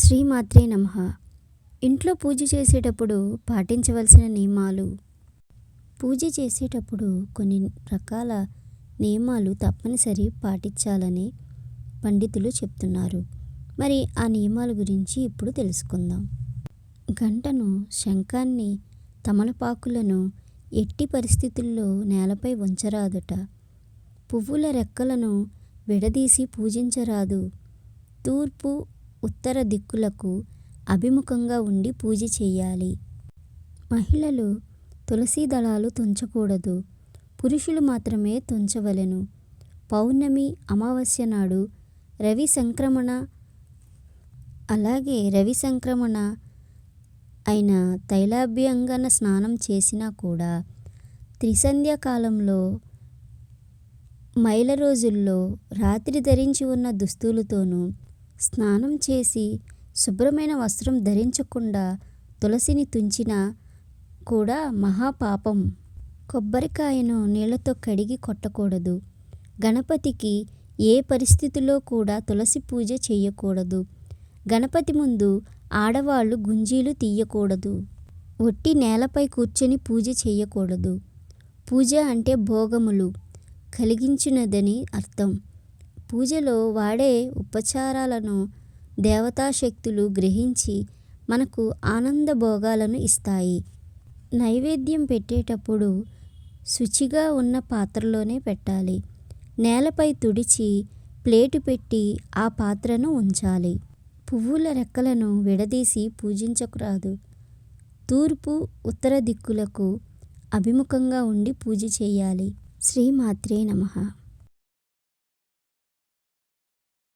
శ్రీమాత్రే నమ. ఇంట్లో పూజ చేసేటప్పుడు పాటించవలసిన నియమాలు. పూజ చేసేటప్పుడు కొన్ని రకాల నియమాలు తప్పనిసరి పాటించాలని పండితులు చెప్తున్నారు. మరి ఆ నియమాల గురించి ఇప్పుడు తెలుసుకుందాం. గంటను శంఖాన్ని తమలపాకులను ఎట్టి పరిస్థితుల్లో నేలపై ఉంచరాదుట. పువ్వుల రెక్కలను విడదీసి పూజించరాదు. తూర్పు ఉత్తర దిక్కులకు అభిముఖంగా ఉండి పూజ చేయాలి. మహిళలు తులసి దళాలు తుంచకూడదు. పురుషులు మాత్రమే తుంచవలెను. పౌర్ణమి అమావాస్య నాడు రవి సంక్రమణ అలాగే రవి సంక్రమణ అయిన తైలాభ్యంగన స్నానం చేసినా కూడా త్రిసంధ్య కాలంలో మైల రోజుల్లో రాత్రి ధరించి ఉన్న దుస్తులతోనూ స్నానం చేసి శుభ్రమైన వస్త్రం ధరించకుండా తులసిని తుంచినా కూడా మహాపాపం. కొబ్బరికాయను నీళ్ళతో కడిగి కొట్టకూడదు. గణపతికి ఏ పరిస్థితిలో కూడా తులసి పూజ చేయకూడదు గణపతి ముందు ఆడవాళ్ళు గుంజీలు తీయకూడదు. ఒట్టి నేలపై కూర్చొని పూజ చేయకూడదు పూజ అంటే భోగములు. కలిగించినదని అర్థం. పూజలో వాడే ఉపచారాలను దేవతాశక్తులు గ్రహించి మనకు ఆనంద భోగాలను ఇస్తాయి. నైవేద్యం పెట్టేటప్పుడు శుచిగా ఉన్న పాత్రలోనే పెట్టాలి. నేలపై తుడిచి ప్లేటు పెట్టి ఆ పాత్రను ఉంచాలి. పువ్వుల రెక్కలను విడదీసి పూజించకురాదు. తూర్పు ఉత్తర దిక్కులకు అభిముఖంగా ఉండి పూజ చేయాలి. శ్రీమాత్రే నమః.